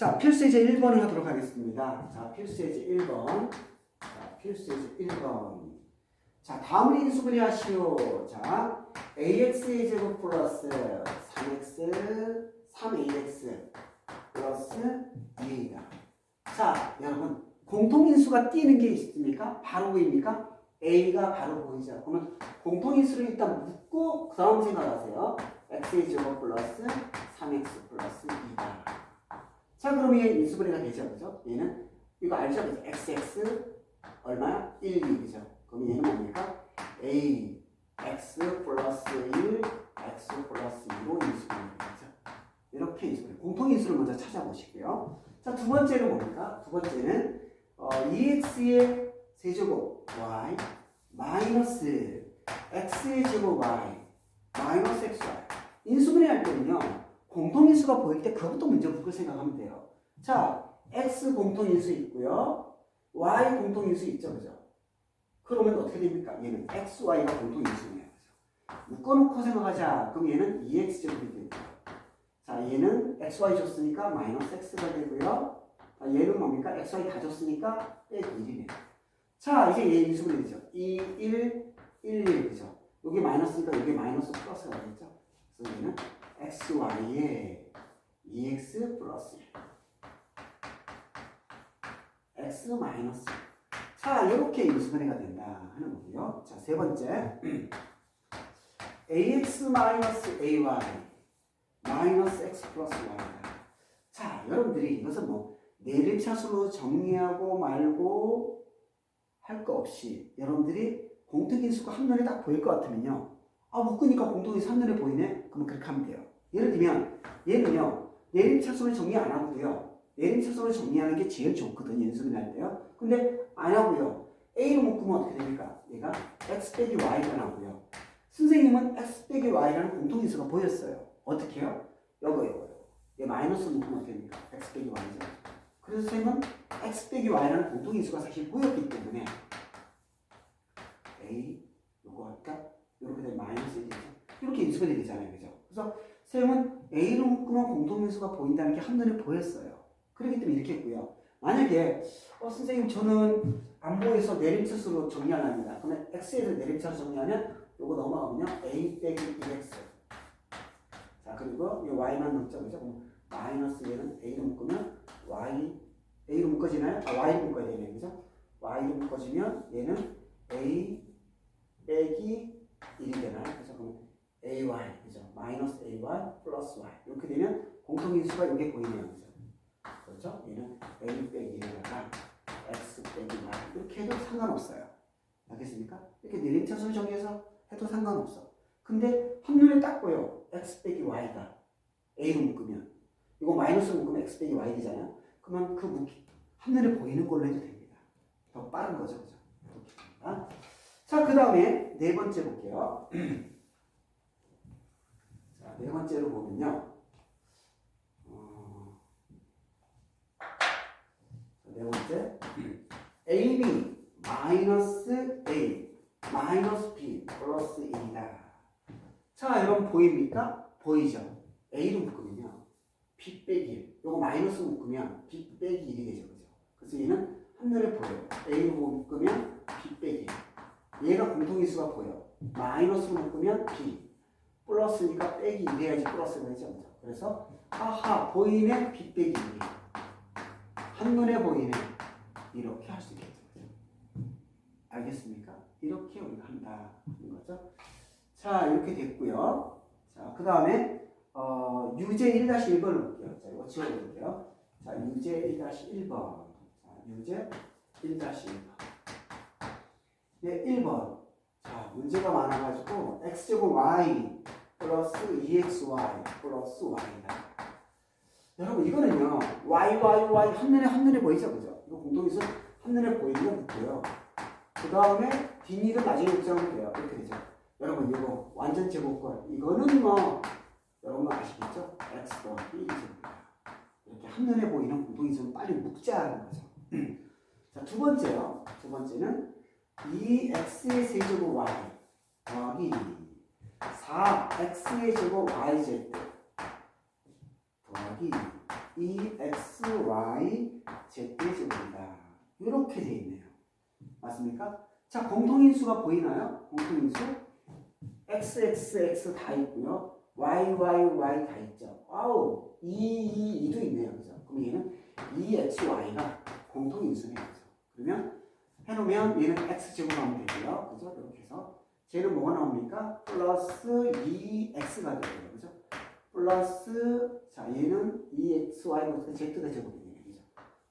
자, 필수 예제 1번을 하도록 하겠습니다. 자, 필수 예제 1번. 자, 필수 예제 1번. 자, 다음을 인수분해 하시오. 자, ax의 제곱 플러스 3x, 3ax 플러스 2a다. 자, 여러분, 공통인수가 띄는 게 있습니까? 바로 보입니까? a가 바로 보이죠. 그러면 공통인수를 일단 묻고 그 다음 생각하세요. x의 제곱 플러스 3x 플러스 2다. 자, 그럼 얘 인수분해가 되죠, 그죠? 얘는 이거 알죠, 그죠? xx 얼마야? 1, 2, 그죠? 그럼 얘는 뭡니까? a x 플러스 1, x 플러스 2로 인수분해가 되죠. 이렇게 인수분해. 공통 인수를 먼저 찾아보시고요. 자, 두 번째는 뭡니까? 두 번째는 어, 2x의 세제곱 y 마이너스 x의 제곱 y 마이너스 xy 인수분해 할 때는요 공통인수가 보일 때 그것부터 먼저 묶을 생각하면 돼요. 자 x 공통인수 있고요. Y 공통인수 있죠 그죠? 그러면 어떻게 됩니까? 얘는 x, y가 공통인수네요 그죠? 묶어놓고 생각하자. 그럼 얘는 2x 제곱이 되고요. 자 얘는 x, y 줬으니까 마이너스 x가 되고요. 자, 얘는 뭡니까? X, y 다 줬으니까 빼기 1이네요. 자 이제 얘 인수분해 되죠. 2, 1, 1, 1 그죠? 여기 마이너스니까 여기 마이너스 플러스가 되겠죠? 그래서 얘는 x, y에 2x 플러스 1 x 마이너스. 자 이렇게 인수분해가 된다 하는 거고요. 자 세 번째. ax 마이너스 ay 마이너스 x 플러스 y다 자 여러분들이 이것은 뭐 내림차수로 정리하고 말고 할 거 없이 여러분들이 공통인수가 한눈에 딱 보일 것 같으면요. 아 묶으니까 공통인수 한눈에 보이네? 그러면 그렇게 하면 돼요 예를 들면 얘는요 내림차수를 정리 안 하고요 내림차수를 정리하는 게 제일 좋거든요 연습을 할 때요. 근데 안 하고요. A로 묶으면 어떻게 됩니까? 얘가 X 빼기 Y가 나오고요. 선생님은 X 빼기 Y라는 공통인수가 보였어요. 어떻게 해요? 요거 요거요 얘 마이너스 묶으면 어떻게 됩니까? X 빼기 Y죠. 그래서 선생님은 X 빼기 Y라는 공통인수가 사실 보였기 때문에 A 요거 할까? 이렇게 되면 마이너스 1이죠? 이렇게 인수가 되잖아요. 그죠? 그래서 세용은 A로 묶으면 공통인수가 보인다는 게 한눈에 보였어요 그렇기 때문에 이렇게 했고요 만약에 어, 선생님 저는 안 보여서 내림차수로 정리하랍니다 그러면 X에 대해 내림차수 정리하면 요거 넘어가면요 A 빼기 1X 자 그리고 이 Y만 넣죠 그죠? 마이너스 얘는 A로 묶으면 Y A로 묶어지나요? 아 Y로 묶어야 되네요 그죠? Y로 묶어지면 얘는 A 빼기 1이 되나요? 그래서 그럼 AY 그죠? 마이너스 AY 플러스 Y 이렇게 되면 공통인수가 이게 보이네요? 그렇죠? 얘는 A 빼기 1에다가 X 빼기 Y 이렇게 해도 상관없어요 알겠습니까? 이렇게 내림차수를 정리해서 해도 상관없어 근데 한눈에 딱 보여 X 빼기 Y가 A로 묶으면 이거 마이너스로 묶으면 X 빼기 Y 되잖아요 그러면 그 묶기 한눈에 보이는 걸로 해도 됩니다 더 빠른 거죠 그죠? 자, 그 다음에 네 번째 볼게요. 자, 네 번째로 보면요. 어, 자, 네 번째. AB 마이너스 A 마이너스 B 플러스 1이다. 자, 여러분 보입니까? 보이죠? A로 묶으면요. B 빼기 1. 요거 마이너스 묶으면 B 빼기 1이 되죠. 그죠? 그래서 얘는 한눈에 보여요. A로 묶으면 B 빼기 1. 얘가 공통인수가 보여. 마이너스로 묶으면 B. 플러스니까 빼기 1해야지 플러스가 되죠. 그죠? 그래서 하하 보이네 B 빼기 1. 한눈에 보이네. 이렇게 할 수 있겠죠. 알겠습니까? 이렇게 우리가 한다. 는 거죠. 자, 이렇게 됐고요. 자, 그 다음에 어, 유제 1-1번을 볼게요. 자, 이거 지워볼게요. 자, 유제 1-1번. 자, 유제 1-1번. 네, 1번. 자, 문제가 많아가지고 x제곱 y 플러스 2xy 플러스 y다. 여러분 이거는요 y y y 한눈에 한눈에 보이죠, 그죠? 이거 공통인수 한눈에 보이는 거 묻고요. 그 다음에 뒷일은 나중에 구성하면 돼요. 이렇게 되죠. 여러분 이거 완전 제곱권 이거는 뭐 여러분 아시겠죠? x 더하기 1제곱이다. 이렇게 한눈에 보이는 공통인수는 빨리 묶자는 거죠. 자, 두 번째요. 두 번째는 2x의 세제곱 y 더하기 4x의 제곱 yz 더하기 EXY Z의 제곱이다. 이렇게 돼 있네요. 맞습니까? 자, 공통인수가 보이나요? 공통인수? XXX 다 있고요. YYY 다 있죠. 와우, 2, 2, 2도 있네요. 그죠? 그럼 얘는 EXY가 공통인수네요. 그죠? 그러면 해놓으면 얘는 X제곱 하면 되고요. 그죠? 이렇게 해서 쟤는 뭐가 나옵니까? 플러스 2X가 되고요. 그죠? 플러스 자 얘는 2XY가 Z가 제곱이네요. 그죠?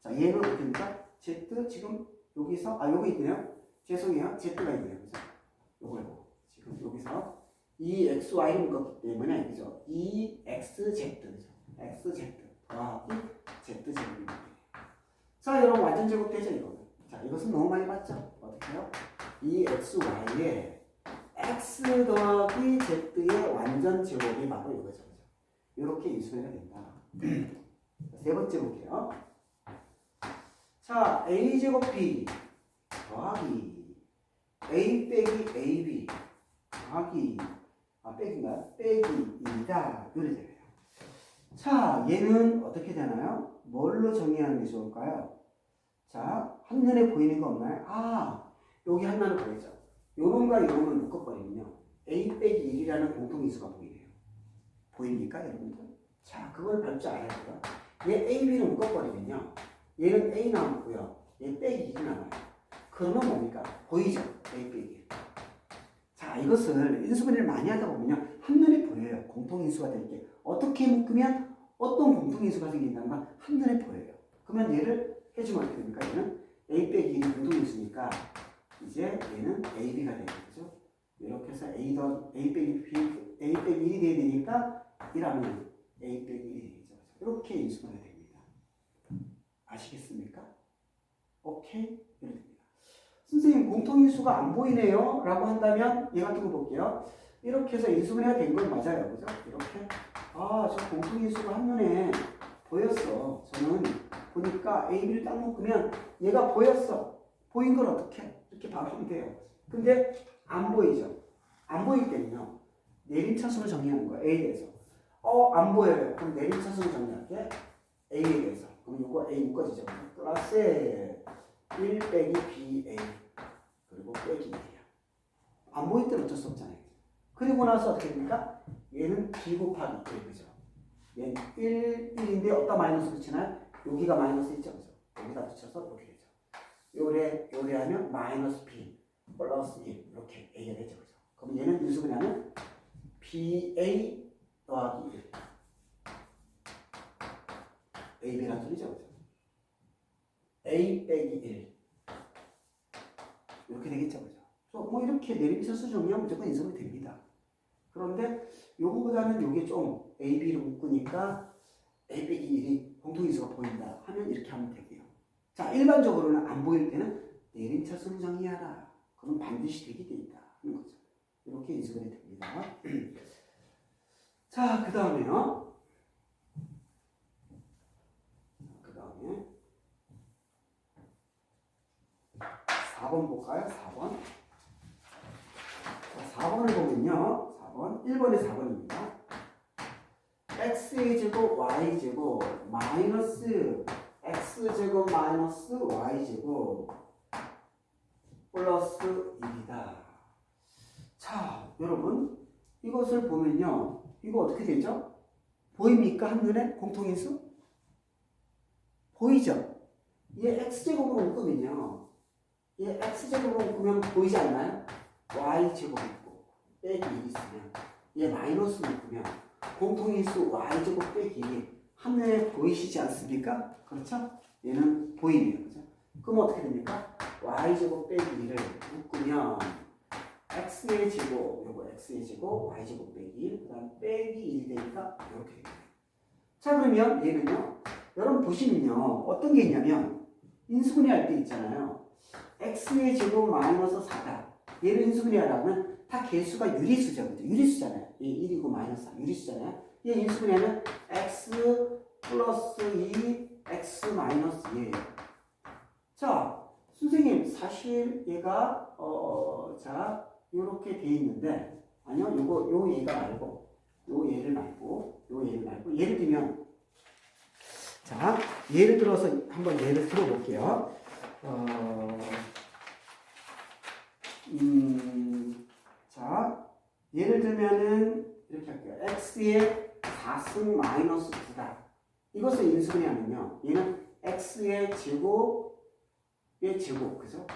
자 얘는 어떻게 됩니까? Z 지금 여기서 아 여기 있네요. 죄송해요. Z가 있네요. 그죠? 요거 요거 지금 여기서 2XY를 묶었기 때문에 그죠? 2XZ 그죠? XZ 더하기 Z 제곱입니다. 자 여러분 완전 제곱 되죠 이거는. 자 이것은 너무 많이 봤죠? 어떻게요? 2XY에 X 더하기 Z의 완전 제곱이 바로 이거죠. 이렇게 인수해야 된다. 자, 세 번째 볼게요. 자, A 제곱 B 더하기 A 빼기 AB 더하기 아 빼기인가요? 빼기 2다 이래 되네요. 자, 얘는 어떻게 되나요? 뭘로 정의하는 게 좋을까요? 자, 한눈에 보이는 거 없나요? 아, 여기 하나는 보이죠? 요놈과 요놈을 묶어버리면요. A 빼기 1이라는 공통인수가 보이네요. 보입니까, 여러분들? 자, 그걸 밟지 않아야 돼요. 얘 A, B를 묶어버리면요. 얘는 A 남고요. 얘 빼기 1이 남아요. 그러면 뭡니까? 보이죠? A 빼기. 자, 이것을 인수분해를 많이 하다 보면요. 한눈에 보여요. 공통인수가 될 게. 어떻게 묶으면 어떤 공통인수가 생긴다는 건 한눈에 보여요. 그러면 얘를 해주면 어떻게 됩니까? 얘는 A 빼기 1이 공통인수니까 이제 얘는 AB가 되는 거죠. 이렇게 해서 A 더 A 빼기 B A 빼기 1이 돼야 되니까 1하면 A 빼기 1이 되죠. 이렇게 인수분해 됩니다. 아시겠습니까? 오케이? 이렇게 됩니다. 선생님 공통인수가 안 보이네요 라고 한다면 얘 같은 거 볼게요. 이렇게 해서 인수분해가 된 건 맞아요. 그죠? 이렇게 아, 저 공통인수가 한눈에 보였어. 저는 보니까 A, B를 딱 묶으면 얘가 보였어. 보인 걸 어떻게? 이렇게 하면 돼요. 근데 안 보이죠? 안 보일 때는요. 내림차순을 정리하는 거예요. A에 대해서. 어, 안 보여요. 그럼 내림차순을 정리할게. A에 대해서. 그럼 이거 A 묶어지죠. 플러스 1 빼기 BA. 그리고 빼기 1이야. 안 보일 때는 어쩔 수 없잖아요. 그리고 나서 어떻게 됩니까? 얘는 B 곱하기 1이죠. 얘는 1, 1인데 어디다 마이너스 붙이나요? 여기가 마이너스 있죠. 그죠? 여기다 붙여서 이렇게. 요래, 요래 하면 마이너스 B 플러스 1 이렇게 A가 되죠. 그죠? 그럼 얘는 인수분해하면 BA 더하기 1 AB라는 소리죠. 그죠? A 빼기 1 이렇게 되겠죠. 그죠? 그래서 뭐 이렇게 내리비서수 정리하면 무조건 인수분해 됩니다. 그런데 요거보다는 요게 좀 A, B를 묶으니까 A 빼기 1이 공통인수가 보인다 하면 이렇게 하면 되고요. 자, 일반적으로는 안 보일 때는 내림차순을 정의하라. 그럼 반드시 되게 돼 있다 하는 거죠. 이렇게 인수분해 됩니다. 자, 그 다음에요. 그 다음에 4번 볼까요? 4번. 자, 4번을 보면요. 4번. 1번에 4번입니다. x의 제곱 y 제곱 마이너스 x 제곱 마이너스 y 제곱 플러스 1이다. 자, 여러분 이것을 보면요. 이거 어떻게 되죠? 보입니까? 한눈에 공통인수? 보이죠? 얘 x제곱으로 묶으면요. 얘 x제곱으로 묶으면 보이지 않나요? y제곱 있고 빼기 1 있으면 얘 마이너스 묶으면 공통인수 y제곱 빼기 한눈에 보이시지 않습니까? 그렇죠? 얘는 보이네요. 그죠? 그럼 어떻게 됩니까? y제곱 빼기 1을 묶으면 x의 제곱, 요거 x의 제곱, y제곱 빼기 1, 그 다음 빼기 1이 되니까 이렇게 됩니다. 자, 그러면 얘는요, 여러분 보시면요, 어떤 게 있냐면, 인수분해 할 때 있잖아요. x의 제곱 마이너스 4다. 얘를 인수분해 하려면 다 개수가 유리수죠. 그죠? 유리수잖아요. 얘 1이고 마이너스 4, 유리수잖아요. 얘 인수분해하면 x 플러스 2, x 마이너스 2예요. 자, 선생님, 사실 얘가, 어, 자, 요렇게 돼 있는데, 아니요, 요거, 요 얘가 말고, 요 얘를 말고, 요 얘를 말고, 예를 들면, 자, 예를 들어서 한번 예를 들어볼게요. 어, 음, 자, 예를 들면은 이렇게 할게요. x의 4승 마이너스 9다. 이것을 인수분해 하면요. 얘는 x의 제곱의 제곱, 그죠?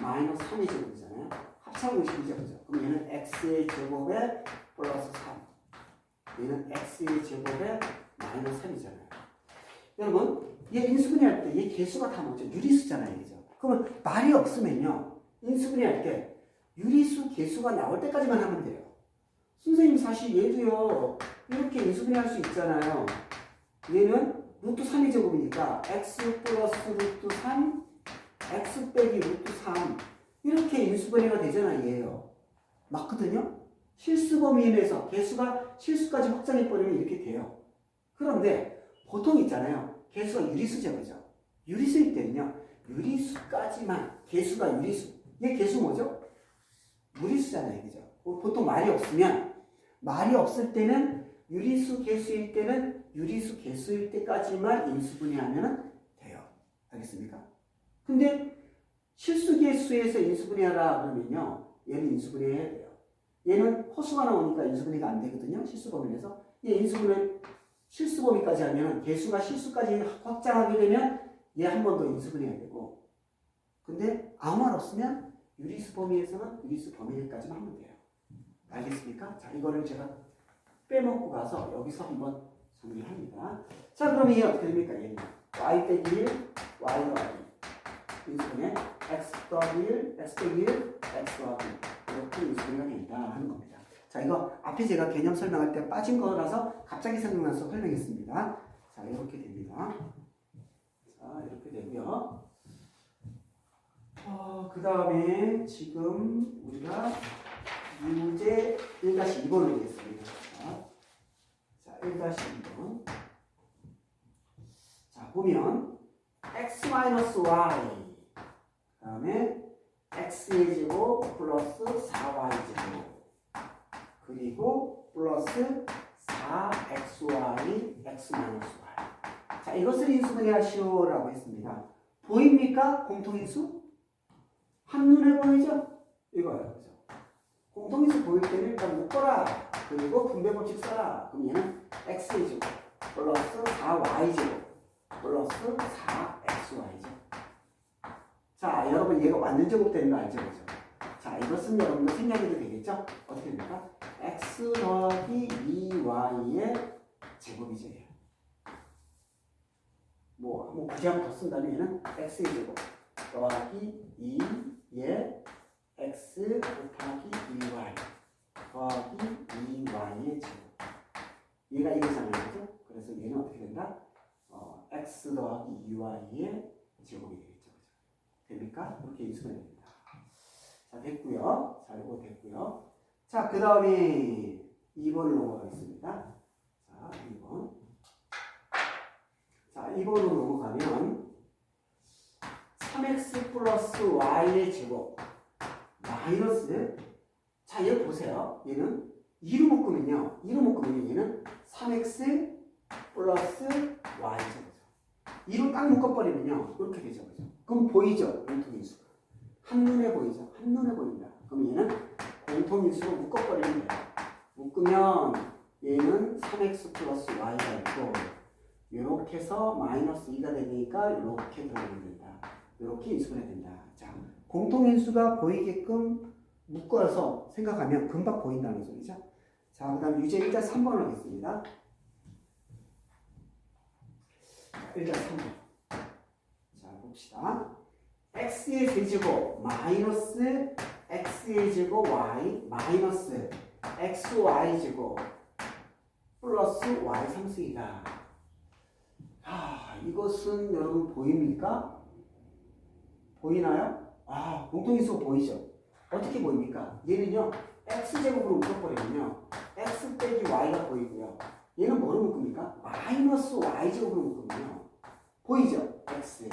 마이너스 3의 제곱이잖아요. 합참 공식이죠, 그죠? 그럼 얘는 x의 제곱에 플러스 3. 얘는 x의 제곱에 마이너스 3이잖아요. 여러분, 얘 인수분해 할 때 얘 개수가 다 뭐죠? 유리수잖아요, 그죠? 그러면 말이 없으면요. 인수분해 할 때 유리수 개수가 나올 때까지만 하면 돼요. 선생님 사실 얘도요. 이렇게 인수분해 할수 있잖아요. 얘는 루트 3의 제곱이니까 x 플러스 루트 3 x 빼기 루트 3 이렇게 인수분해가 되잖아요. 얘요. 맞거든요? 실수 범위 내에서 개수가 실수까지 확장해버리면 이렇게 돼요. 그런데 보통 있잖아요. 개수가 유리수죠. 그죠? 유리수일 때는요. 유리수까지만 개수가 유리수. 얘 개수 뭐죠? 무리수잖아요. 그죠? 보통 말이 없으면 말이 없을 때는 유리수 개수일 때는 유리수 개수일 때까지만 인수분해하면 돼요. 알겠습니까? 근데 실수 개수에서 인수분해하라 그러면요. 얘는 인수분해해야 돼요. 얘는 허수가 나오니까 인수분해가 안 되거든요. 실수 범위에서. 얘 인수분해 실수 범위까지 하면 개수가 실수까지 확장하게 되면 얘 한 번 더 인수분해야 되고. 근데 아무 말 없으면 유리수 범위에서는 유리수 범위 내까지만 하면 돼요. 알겠습니까? 자, 이거를 제가 빼먹고 가서 여기서 한번 정리합니다. 자, 그럼 이게 어떻게 됩니까? 얘는 y 빼기 1, y 더하기 인수분해 x 더하기 1, x 빼기 1, x 더하기 이렇게 인수분해가 된다 하는 겁니다. 자, 이거 앞에 제가 개념 설명할 때 빠진 거라서 갑자기 생각나서 설명했습니다. 자, 이렇게 됩니다. 자, 이렇게 되고요. 어, 그 다음에 지금 우리가 문제 1-2번을 보겠습니다. 자, 자 1-2번. 자, 보면 x-y 그 다음에 x의 제곱 플러스 4y 제곱 그리고 플러스 4xy x-y 자, 이것을 인수분해 하시오라고 했습니다. 보입니까? 공통인수? 한눈에 보이죠? 이거예요. 그죠? 공통인수 보일 때는 일단 묶어라. 그리고 분배 법칙 써라. 그럼 얘는 x의 제곱 플러스 4y 제곱 플러스 4xy죠. 자, 여러분 얘가 완전 제곱 되는 거 알죠? 그죠? 자, 이것은 여러분들 생략해도 되겠죠? 어떻게 됩니까? x 더하기 2y의 제곱이죠. 얘. 뭐, 뭐 굳이 한번 더 쓴다면 얘는 x의 제곱 더하기 2의 x 곱하기 2y 더하기 2y의 제곱 얘가 이거잖아요 그죠? 그래서 얘는 어떻게 된다? 어, x 더하기 2y의 제곱이 되겠죠 그죠? 됩니까? 이렇게 인수가 됩니다. 자 됐고요. 자 이거 됐고요. 자 그 다음에 2번을 넘어가겠습니다. 자 2번. 자 2번으로 넘어가면 3x 플러스 y의 제곱 마이너스. 자 얘 보세요. 얘는 2로 묶으면요. 2로 묶으면 얘는 3x 플러스 y 제곱이죠 2로 딱 묶어버리면요 이렇게 되죠 그죠? 그럼 보이죠 공통인수가 한눈에 보이죠? 한눈에 보인다. 그럼 얘는 공통인수로 묶어버리면 돼요. 묶으면 얘는 3x 플러스 y가 있고 이렇게 해서 마이너스 2가 되니까 이렇게 들어오면 된다. 이렇게 인수분해 된다. 자 공통인수가 보이게끔 묶어서 생각하면 금방 보인다는 소리죠. 자, 그 다음 유제 1자 3번 하겠습니다. 자, 1자 3번. 자, 봅시다. x의 세제곱 마이너스 x의 제곱 y 마이너스 xy 제곱 플러스 y 상수이다. 아, 이것은 여러분 보입니까? 보이나요? 아, 공통인수 보이죠? 어떻게 보입니까? 얘는요, x제곱으로 묶어버리면요, x 빼기 y가 보이고요. 얘는 뭐로 묶습니까? 마이너스 y제곱으로 묶으면요. 보이죠? x.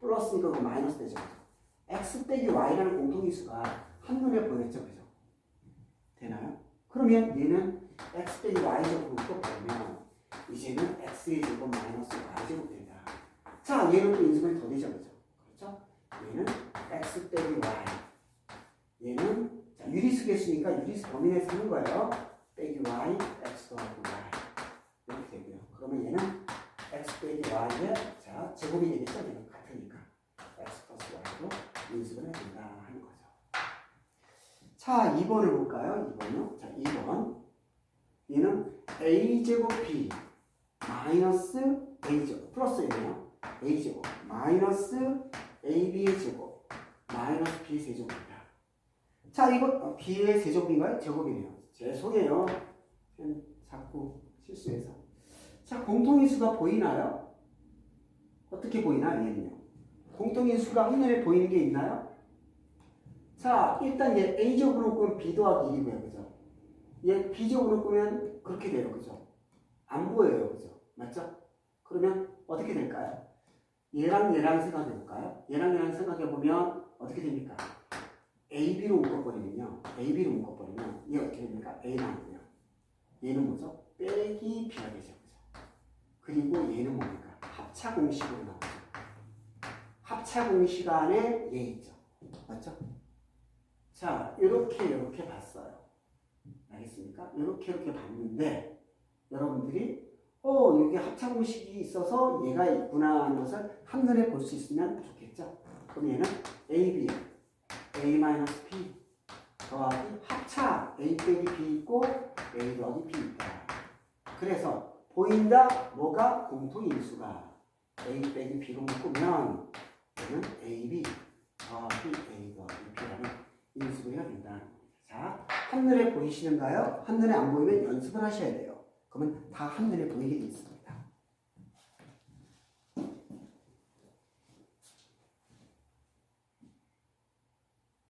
플러스니까 그 마이너스 되죠. x 빼기 y라는 공통인수가 한눈에 보였죠. 그죠? 되나요? 그러면 얘는 x 빼기 y제곱으로 묶어버리면 이제는 x의 제곱 마이너스 y 제곱 된다. 자, 얘는 또 인수분해 더 되죠, 그죠? 그렇죠? 얘는 x 빼기 y. 얘는 자, 유리수겠으니까 유리수 범위 내에서 하는 거예요. Y, x 더하기 y. 이렇게 되고요. 그러면 얘는 x 빼기 y의 자, 제곱이 되겠죠? 얘는 같으니까. x 플러스 y로 인수분해 된다 하는 거죠. 자, 2번을 볼까요? 2번요. 자, 2번. 얘는 a제곱 b 마이너스 a제곱 플러스이네요. a제곱 마이너스 ab의 제곱 마이너스 b 세제곱입니다. 자, 이거 어, b의 세제곱인가요? 제곱이네요. 죄송해요. 자꾸 실수해서. 자, 공통인수가 보이나요? 어떻게 보이나 얘는요? 공통인수가 한눈에 보이는 게 있나요? 자, 일단 얘 a제곱으로 꾸면 b 더하기 1이고요. 그죠? 얘 b제곱으로 꾸면 그렇게 돼요. 그죠? 안 보여요. 그죠? 맞죠? 그러면 어떻게 될까요? 얘랑 얘랑 생각해 볼까요? 얘랑 얘랑 생각해 보면 어떻게 됩니까? AB로 묶어버리면요. AB로 묶어버리면 얘 어떻게 됩니까? A 나오고요. 얘는 뭐죠? 빼기 되죠. 그죠? 그리고 얘는 뭡니까? 합차 공식으로 나오죠. 합차 공식 안에 얘 있죠. 맞죠? 자, 이렇게 이렇게 봤어요. 알겠습니까? 이렇게 이렇게 봤는데 여러분들이 어 여기 합차 공식이 있어서 얘가 있구나 하는 것을 한눈에 볼 수 있으면 좋겠죠. 그럼 얘는 AB, A-B 더하기 합차 A 빼기 B 있고 A 더하기 B 있다. 그래서 보인다 뭐가 공통인수가 A 빼기 B로 묶으면 얘는 AB 더하기 A 더하기 B라는 인수분해가 된다. 자, 한눈에 보이시는가요? 한눈에 안 보이면 연습을 하셔야 돼요. 그러면 다 한눈에 보이게 돼 있습니다.